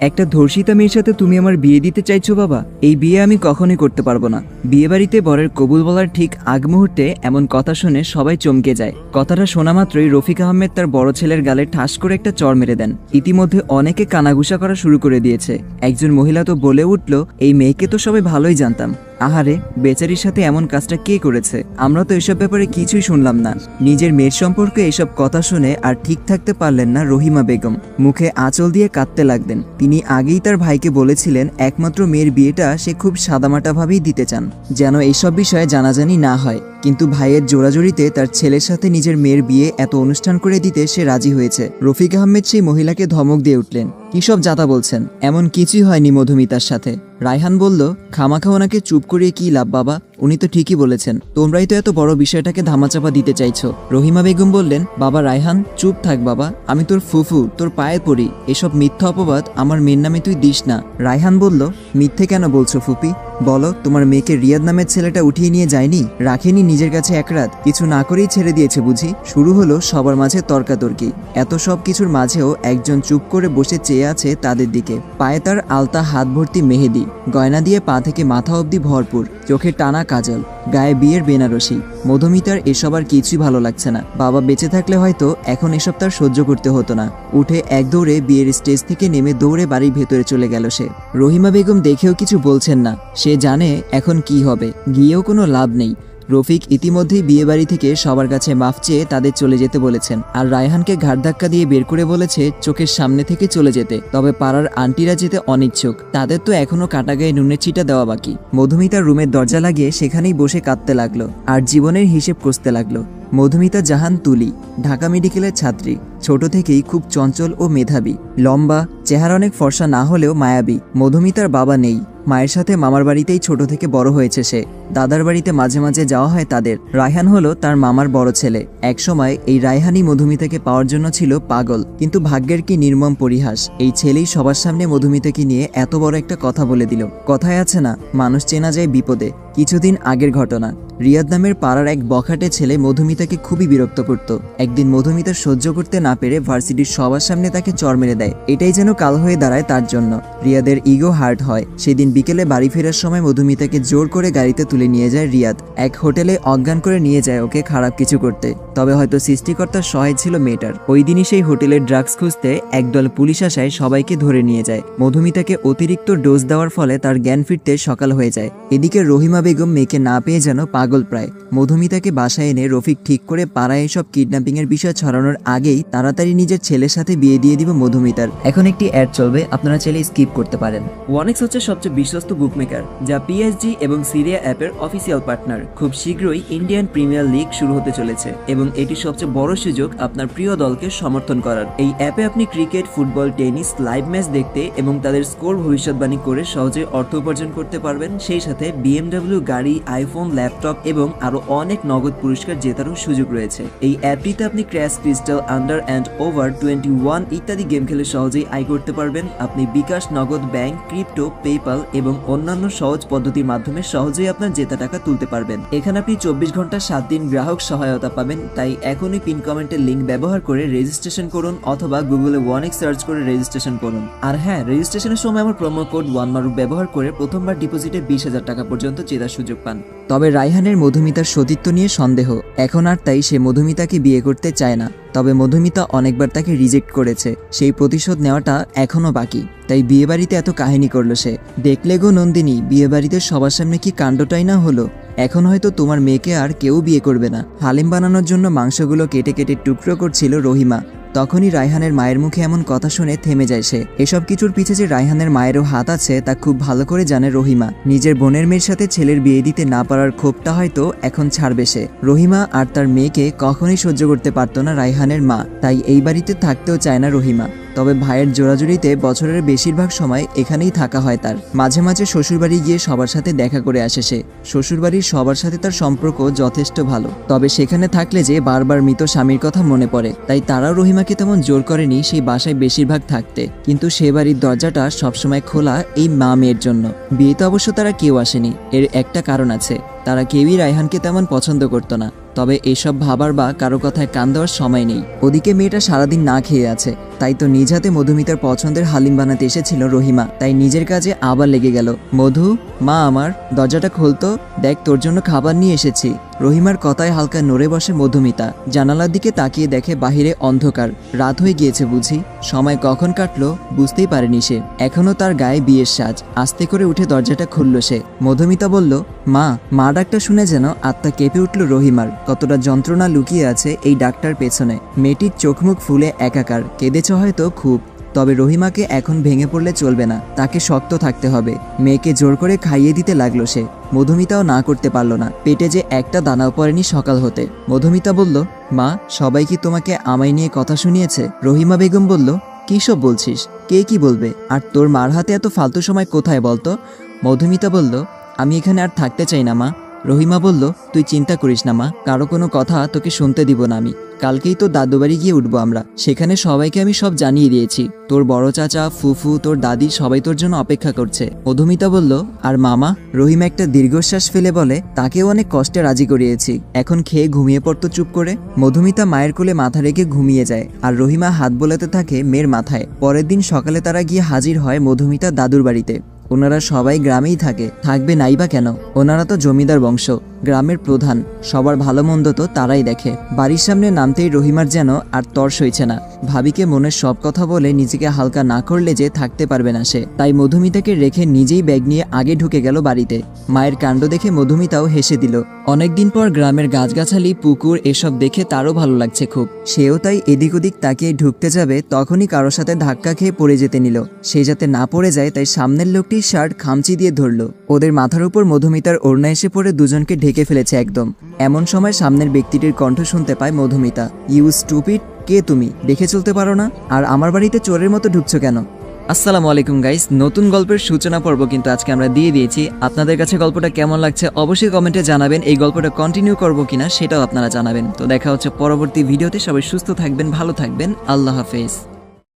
একটা ধর্ষিতা মেয়ের সাথে তুমি আমার বিয়ে দিতে চাইছো বাবা, এই বিয়ে আমি কখনই করতে পারব না। বিয়ে বাড়িতে বরের কবুল বলার ঠিক আগ মুহূর্তে এমন কথা শুনে সবাই চমকে যায়। কথাটা শোনা মাত্রই রফিক আহমেদ তার বড় ছেলের গালে ঠাস করে একটা চর মেরে দেন। ইতিমধ্যে অনেকে কানাঘুষা করা শুরু করে দিয়েছে। একজন মহিলা তো বলে উঠল, এই মেয়েকে তো সবাই ভালোই জানতাম। আহারে, বেচারির সাথে এমন কাজটা কে করেছে? আমরা তো এসব ব্যাপারে কিছুই শুনলাম না। নিজের মেয়ের সম্পর্কে এসব কথা শুনে আর ঠিক থাকতে পারলেন না রহিমা বেগম। মুখে আঁচল দিয়ে কাঁদতে লাগলেন। তিনি আগেই তার ভাইকে বলেছিলেন, একমাত্র মেয়ের বিয়েটা সে খুব সাদামাটাভাবেই দিতে চান, যেন এইসব বিষয়ে জানাজানি না হয়। কিন্তু ভাইয়ের জোরাজোরিতে তার ছেলের সাথে নিজের মেয়ের বিয়ে এত অনুষ্ঠান করে দিতে সে রাজি হয়েছে। রফিক আহমেদ সেই মহিলাকে ধমক দিয়ে উঠলেন। কি সব যাতা বলছেন? এমন কিছুই হয়নি মধুমিতার সাথে। রায়হান বলল, খামাখা ওনাকে চুপ করিয়ে কি লাভ বাবা? উনি তো ঠিকই বলেছেন, তোমরাই তো এত বড় বিষয়টাকে ধামাচাপা দিতে চাইছো। রহিমা বেগম বললেন, বাবা রায়হান, চুপ থাক বাবা, আমি তোর ফুফু, তোর পায়ে পড়ি, এসব মিথ্যা অপবাদ আমার মেয়ের নামে তুই দিস না। রায়হান বলল, মিথ্যে কেন বলছো ফুপি? বলো, তোমার মেয়েকে রিয়াদ নামের ছেলেটা উঠিয়ে নিয়ে যায়নি? রাখেনি নিজের কাছে এক রাত, কিছু না করেই ছেড়ে দিয়েছে বুঝি? শুরু হলো সবার মাঝে তর্কাতর্কি। এত সব কিছুর মাঝেও একজন চুপ করে বসে চেয়ে আছে তাদের দিকে। পায়ে তার আলতা হাত ভর্তি মেহেদি, গয়না দিয়ে পা থেকে মাথা অবধি ভরপুর চোখে টানা কাজল, গায়ে বিয়ের বেনারসি। মধুমিতার এসব আর কিছুই ভালো লাগছে না। বাবা বেঁচে থাকলে হয়তো এখন এসব তার সহ্য করতে হতো না। উঠে এক দৌড়ে বিয়ের স্টেজ থেকে নেমে দৌড়ে বাড়ির ভেতরে চলে গেল সে। রহিমা বেগম দেখেও কিছু বলছেন না। সে জানে এখন কি হবে। গিয়েও কোনো লাভ নেই। রফিক ইতিমধ্যেই বিয়েবাড়ি থেকে সবার কাছে মাফ চেয়ে তাদের চলে যেতে বলেছেন। আর রায়হানকে ঘাট ধাক্কা দিয়ে বের করে বলেছে চোখের সামনে থেকে চলে যেতে, তবে পাড়ার আন্টিরা যেতে অনিচ্ছুক। তাদের তো এখনও কাটা গায়ে নুনের চিটা দেওয়া বাকি। মধুমিতার রুমের দরজা লাগিয়ে সেখানেই বসে কাঁদতে লাগল, আর জীবনের হিসেব কষতে লাগল। মধুমিতা জাহান তুলি, ঢাকা মেডিকেলের ছাত্রী। ছোট থেকেই খুব চঞ্চল ও মেধাবী। লম্বা, চেহারা অনেক ফর্সা না হলেও মায়াবী। মধুমিতার বাবা নেই। মায়ের সাথে মামার বাড়িতেই ছোট থেকে বড় হয়েছে সে। দাদার বাড়িতে মাঝে মাঝে যাওয়া হয় তাদের। রায়হান হলো তার মামার বড় ছেলে। একসময় এই রায়হানই মধুমিতাকে পাওয়ার জন্য ছিল পাগল, কিন্তু ভাগ্যের কি নির্মম পরিহাস। এই ছেলেই সবার সামনে মধুমিতাকে নিয়ে এত বড় একটা কথা বলে দিল। কথায় আছে না, মানুষ চেনা যায় বিপদে। কিছুদিন আগের ঘটনা। রিয়াদ নামের পাড়ার এক বখাটে ছেলে মধুমিতাকে খুবই বিরক্ত করত। একদিন মধুমিতা সহ্য করতে না পেরে ভার্সিটির সবার সামনে তাকে চর মেরে দেয়। এটাই যেন কাল হয়ে দাঁড়ায় তার জন্য। রিয়াদের ইগো হার্ট হয়। সেদিন বিকেলে বাড়ি ফেরার সময় মধুমিতাকে জোর করে গাড়িতে তুলে নিয়ে যায় রিয়াদ। এক হোটেলে অজ্ঞান করে নিয়ে যায় ওকে খারাপ কিছু করতে। তবে হয়তো সৃষ্টিকর্তার সহায় ছিল মেয়েটার। ওই দিনই সেই হোটেলের ড্রাগস খুঁজতে একদল পুলিশ আসায় সবাইকে ধরে নিয়ে যায়। মধুমিতাকে অতিরিক্ত ডোজ দেওয়ার ফলে তার জ্ঞান ফিরতে সকাল হয়ে যায়। এদিকে রহিমা বেগম মেয়েকে না পেয়ে যেন পাগল প্রায়। মধুমিতাকে বাসায় এনে রফিক ঠিক করে পাড়ায় এসব কিডন্যাপিং এর বিষয় ছড়ানোর আগেই তাড়াতাড়ি নিজের ছেলের সাথে বিয়ে দিয়ে দিব মধুমিতার। এখন একটি অ্যাড চলবে, আপনারা চাইলে স্কিপ করতে পারেন। ওয়ানেক্স হচ্ছে সবচেয়ে বিশ্বস্ত বুকমেকার যা পিএসজি এবং সিরিয়া অ্যাপের অফিসিয়াল পার্টনার খুব শীঘ্রই ইন্ডিয়ান প্রিমিয়ার লিগ শুরু হতে চলেছে এবং এটি সবচেয়ে বড় সুযোগ আপনার প্রিয় দলকে সমর্থন করার। এই অ্যাপে আপনি cricket, football, tennis live match দেখতে এবং তাদের স্কোর ভবিষ্যৎবাণী করে সহজে অর্থ উপার্জন করতে পারবেন। সেই সাথে বিএমডব্লিউ গাড়ি আইফোন ল্যাপটপ এবং আরও অনেক নগদ পুরস্কার জেতারও সুযোগ রয়েছে। এই অ্যাপটিতে আপনি crash crystal under and over twenty one ইত্যাদি গেম খেলে সহজেই আয় করতে পারবেন। আপনি বিকাশ, নগদ ব্যাংক, ক্রিপ্টো পেপাল এবং অন্যান্য সহজ পদ্ধতির মাধ্যমে সহজেই আপনার জেতা টাকা তুলতে পারবেন। এখানে আপনি চব্বিশ ঘণ্টা সাত দিন গ্রাহক সহায়তা পাবেন, তাই এখনই পিন কমেন্টের লিঙ্ক ব্যবহার করে রেজিস্ট্রেশন করুন অথবা গুগলে ওয়ানেক সার্চ করে রেজিস্ট্রেশন করুন। আর হ্যাঁ রেজিস্ট্রেশনের সময় আমার প্রোমো কোড ওয়ান মারুক ব্যবহার করে প্রথমবার ডিপোজিটে বিশ হাজার টাকা পর্যন্ত জেতার সুযোগ পান। তবে রায়হানের মধুমিতার সতীত্ব নিয়ে সন্দেহ। এখন আর তাই সে মধুমিতাকে বিয়ে করতে চায় না। তবে মধুমিতা অনেকবার তাকে রিজেক্ট করেছে। সেই প্রতিশোধ নেওয়াটা এখনও বাকি। তাই বিয়েবাড়িতে এত কাহিনী করল সে। দেখলে গো নন্দিনী, বিয়েবাড়িতে সবার সামনে কি কাণ্ডটাই না হলো? এখন হয়তো তোমার মেয়েকে আর কেউ বিয়ে করবে না। হালিম বানানোর জন্য মাংসগুলো কেটে কেটে টুকরো করছিল রহিমা। তখনই রায়হানের মায়ের মুখে এমন কথা শুনে থেমে যায় সে। এসব কিছুর পিছে যে রায়হানের মায়েরও হাত আছে, তা খুব ভালো করে জানে রহিমা। নিজের বোনের মেয়ের সাথে ছেলের বিয়ে দিতে না পারার ক্ষোভটা হয়তো এখন ছাড়বে সে। রহিমা আর তার মেয়েকে কখনোই সহ্য করতে পারত না রায়হানের মা, তাই এই বাড়িতে থাকতেও চায় না রহিমা। তবে ভাইয়ের জোড়াজুড়িতে বছরের বেশিরভাগ সময় এখানেই থাকা হয় তার। মাঝে মাঝে শ্বশুরবাড়ি গিয়ে সবার সাথে দেখা করে আসে সে। শ্বশুরবাড়ির সবার সাথে তার সম্পর্ক যথেষ্ট ভালো। তবে সেখানে থাকলে যে বারবার মৃত স্বামীর কথা মনে পড়ে, তাই তারাও রহিমাকে তেমন জোর করেনি সেই বাসায় বেশিরভাগ থাকতে। কিন্তু সে বাড়ির দরজাটা সবসময় খোলা এই মা মেয়ের জন্য। বিয়েতে অবশ্য তারা কেউ আসেনি, এর একটা কারণ আছে। তারা কেউই রায়হানকে তেমন পছন্দ করতো না। তবে এসব ভাবার বা কারও কথায় কান দেওয়ার সময় নেই। ওদিকে মেয়েটা সারাদিন না খেয়ে আছে। তাই তো নিজ হাতে মধুমিতার পছন্দের হালিম বানাতে এসেছিল রহিমা। তাই নিজের কাজে আবার লেগে গেল। মধু, মা আমার, দরজাটা খুলতো দেখ, তোর জন্য খাবার নিয়ে এসেছি। রহিমার কথায় হালকা নড়ে বসে মধুমিতা। জানালার দিকে তাকিয়ে দেখে বাহিরে অন্ধকার। রাত হয়ে গিয়েছে বুঝি। সময় কখন কাটলো বুঝতেই পারেনি সে। এখনও তার গায়ে বিয়ের সাজ। আস্তে করে উঠে দরজাটা খুলল সে। মধুমিতা বলল, মা মা ডাকটা শুনে যেন আত্মা কেঁপে উঠল রহিমার। কতটা যন্ত্রণা লুকিয়ে আছে এই ডাকটার পেছনে। মেয়েটির চোখমুখ ফুলে একাকার। কেঁদেছ হয়তো খুব। তবে রহিমাকে এখন ভেঙে পড়লে চলবে না, তাকে শক্ত থাকতে হবে। মেয়েকে জোর করে খাইয়ে দিতে লাগল সে। মধুমিতাও না করতে পারল না। পেটে যে একটা দানাও পড়েনি সকাল হতে। মধুমিতা বলল, মা, সবাই কি তোমাকে আমায় নিয়ে কথা শুনিয়েছে? রহিমা বেগম বলল, কী সব বলছিস? কে কি বলবে? আর তোর মার হাতে এত ফালতু সময় কোথায় বলতো? মধুমিতা বলল, আমি এখানে আর থাকতে চাই না, মা। রহিমা বলল, তুই চিন্তা করিস না মা, কারও কোনো কথা তোকে শুনতে দিব না আমি। কালকেই তো দাদু বাড়ি গিয়ে উঠবো আমরা। সেখানে সবাইকে আমি সব জানিয়ে দিয়েছি। তোর বড় চাচা, ফুফু, তোর দাদি সবাই তোর জন্য অপেক্ষা করছে। মধুমিতা বলল, আর মামা? রহিমা একটা দীর্ঘশ্বাস ফেলে বলে, তাকেও অনেক কষ্টে রাজি করিয়েছি। এখন খেয়ে ঘুমিয়ে পড়তো চুপ করে। মধুমিতা মায়ের কোলে মাথা রেখে ঘুমিয়ে যায় আর রহিমা হাত বোলাতে থাকে মেয়ের মাথায়। পরের দিন সকালে তারা গিয়ে হাজির হয় মধুমিতা দাদুর বাড়িতে। ওনারা সবাই গ্রামেই থাকে। থাকবে নাই বা কেন? ওনারা তো জমিদার বংশ, গ্রামের প্রধান। সবার ভালো মন্দ তো তারাই দেখে। বাড়ির সামনে নামতেই রহিমার যেন আর তর সইছে না। ভাবিকে মনের সব কথা বলে নিজেকে হালকা না করলে যে থাকতে পারবে না সে। তাই মধুমিতাকে রেখে নিজেই ব্যাগ নিয়ে আগে ঢুকে গেল বাড়িতে। মায়ের কাণ্ড দেখে মধুমিতাও হেসে দিল। অনেকদিন পর গ্রামের গাছগাছালি, পুকুর এসব দেখে তারও ভালো লাগছে খুব। সেও তাই এদিক ওদিক তাকিয়ে ঢুকতে যাবে তখনই কারোর সাথে ধাক্কা খেয়ে পড়ে যেতে নিল। সে যাতে না পড়ে যায় তাই সামনের লোকটির শার্ট, খামচি দিয়ে ধরল। ওদের মাথার উপর মধুমিতার ওড়না এসে পড়ে দুজনকে ঢেকে ফেলেছে একদম। এমন সময় সামনের ব্যক্তিটির কণ্ঠ শুনতে পায় মধুমিতা। ইউ স্টুপিড কে তুমি? দেখে চলতে পারো না? আর আমার বাড়িতে চোরের মতো ঢুকছো কেন? আসসালামু আলাইকুম গাইস নতুন গল্পের সূচনা পর্ব কিন্তু আজকে আমরা দিয়ে দিয়েছি। আপনাদের কাছে গল্পটা কেমন লাগছে অবশ্যই কমেন্টে জানাবেন। এই গল্পটা কন্টিনিউ করব কিনা সেটাও আপনারা জানাবেন। তো দেখা হচ্ছে পরবর্তী ভিডিওতে। সবাই সুস্থ থাকবেন, ভালো থাকবেন। আল্লাহ হাফেজ।